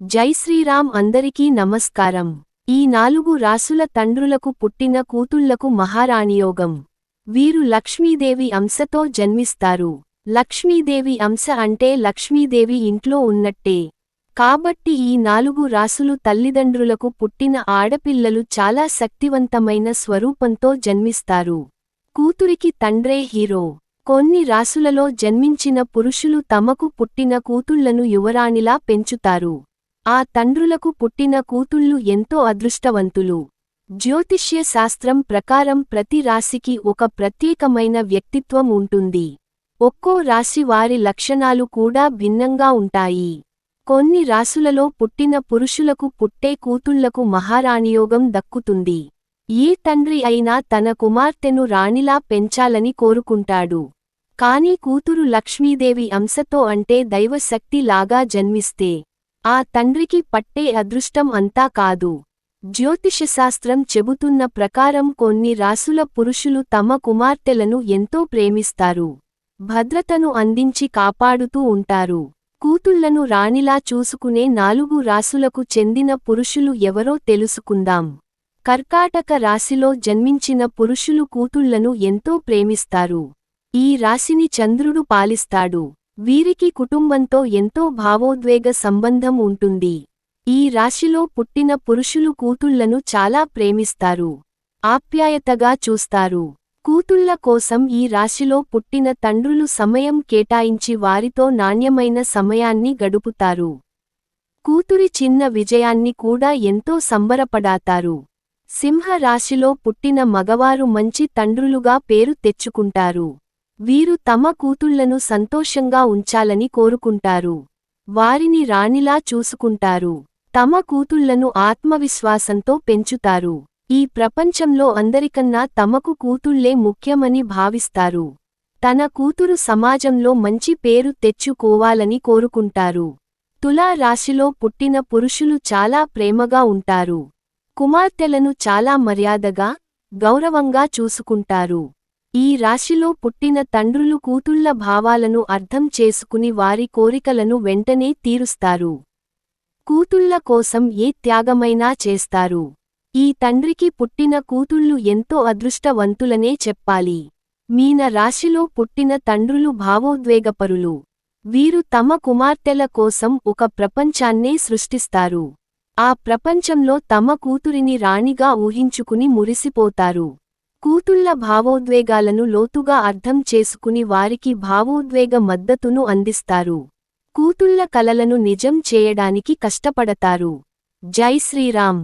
జై శ్రీరామ్ అందరికీ నమస్కారం. ఈ నాలుగు రాసుల తండ్రులకు పుట్టిన కూతుళ్ళకు మహారాణియోగం. వీరు లక్ష్మీదేవి అంశతో జన్మిస్తారు. లక్ష్మీదేవి అంశ అంటే లక్ష్మీదేవి ఇంట్లో ఉన్నట్టే. కాబట్టి ఈ నాలుగు రాసులు తల్లిదండ్రులకు పుట్టిన ఆడపిల్లలు చాలా శక్తివంతమైన స్వరూపంతో జన్మిస్తారు. కూతురికి తండ్రే హీరో. కొన్ని రాసులలో జన్మించిన పురుషులు తమకు పుట్టిన కూతుళ్ళను యువరాణిలా పెంచుతారు. ఆ తండ్రులకు పుట్టిన కూతుళ్ళు ఎంతో అదృష్టవంతులు. జ్యోతిష్య శాస్త్రం ప్రకారం ప్రతి రాశికి ఒక ప్రత్యేకమైన వ్యక్తిత్వం ఉంటుంది. ఒక్కో రాశి వారి లక్షణాలు కూడా భిన్నంగా ఉంటాయి. కొన్ని రాసులలో పుట్టిన పురుషులకు పుట్టే కూతుళ్ళకు మహారాణియోగం దక్కుతుంది. ఏ తండ్రి అయినా తన కుమార్తెను రాణిలా పెంచాలని కోరుకుంటాడు. కాని కూతురు లక్ష్మీదేవి అంశతో అంటే దైవశక్తి లాగా జన్మిస్తే ఆ తండ్రికి పట్టే అదృష్టం అంతా కాదు. జ్యోతిషశాస్త్రం చెబుతున్న ప్రకారం కొన్ని రాసుల పురుషులు తమ కుమార్తెలను ఎంతో ప్రేమిస్తారు. భద్రతను అందించి కాపాడుతూ ఉంటారు. కూతుళ్ళను రాణిలా చూసుకునే నాలుగు రాసులకు చెందిన పురుషులు ఎవరో తెలుసుకుందాం. కర్కాటక రాశిలో జన్మించిన పురుషులు కూతుళ్ళను ఎంతో ప్రేమిస్తారు. ఈ రాశిని చంద్రుడు పాలిస్తాడు. వీరికి కుటుంబంతో ఎంతో భావోద్వేగ సంబంధం ఉంటుంది. ఈ రాశిలో పుట్టిన పురుషులు కూతుళ్ళను చాలా ప్రేమిస్తారు. ఆప్యాయతగా చూస్తారు. కూతుళ్ళ కోసం ఈ రాశిలో పుట్టిన తండ్రులు సమయం కేటాయించి వారితో నాణ్యమైన సమయాన్ని గడుపుతారు. కూతురి చిన్న విజయాన్ని కూడా ఎంతో సంబరపడాతారు. సింహ రాశిలో పుట్టిన మగవారు మంచి తండ్రులుగా పేరు తెచ్చుకుంటారు. వీరు తమ కూతుళ్ళను సంతోషంగా ఉంచాలని కోరుకుంటారు. వారిని రాణిలా చూసుకుంటారు. తమ కూతుళ్ళను ఆత్మవిశ్వాసంతో పెంచుతారు. ఈ ప్రపంచంలో అందరికన్నా తమకు కూతుళ్ళే ముఖ్యమని భావిస్తారు. తన కూతురు సమాజంలో మంచి పేరు తెచ్చుకోవాలని కోరుకుంటారు. తులా రాశిలో పుట్టిన పురుషులు చాలా ప్రేమగా ఉంటారు. కుమార్తెలను చాలా మర్యాదగా గౌరవంగా చూసుకుంటారు. ఈ రాశిలో పుట్టిన తండ్రులు కూతుళ్ళ భావాలను అర్థం చేసుకుని వారి కోరికలను వెంటనే తీరుస్తారు. కూతుళ్ళ కోసం ఏ త్యాగమైనా చేస్తారు. ఈ తండ్రికి పుట్టిన కూతుళ్ళు ఎంతో అదృష్టవంతులనే చెప్పాలి. మీన రాశిలో పుట్టిన తండ్రులు భావోద్వేగపరులు. వీరు తమ కుమార్తెల కోసం ఒక ప్రపంచాన్నే సృష్టిస్తారు. ఆ ప్రపంచంలో తమ కూతురిని రాణిగా ఊహించుకుని మురిసిపోతారు. కూతుళ్ళ భావోద్వేగాలను లోతుగా అర్థం చేసుకుని వారికి భావోద్వేగ మద్దతును అందిస్తారు. కూతుళ్ళ కలలను నిజం చేయడానికి కష్టపడతారు. జై శ్రీరామ్.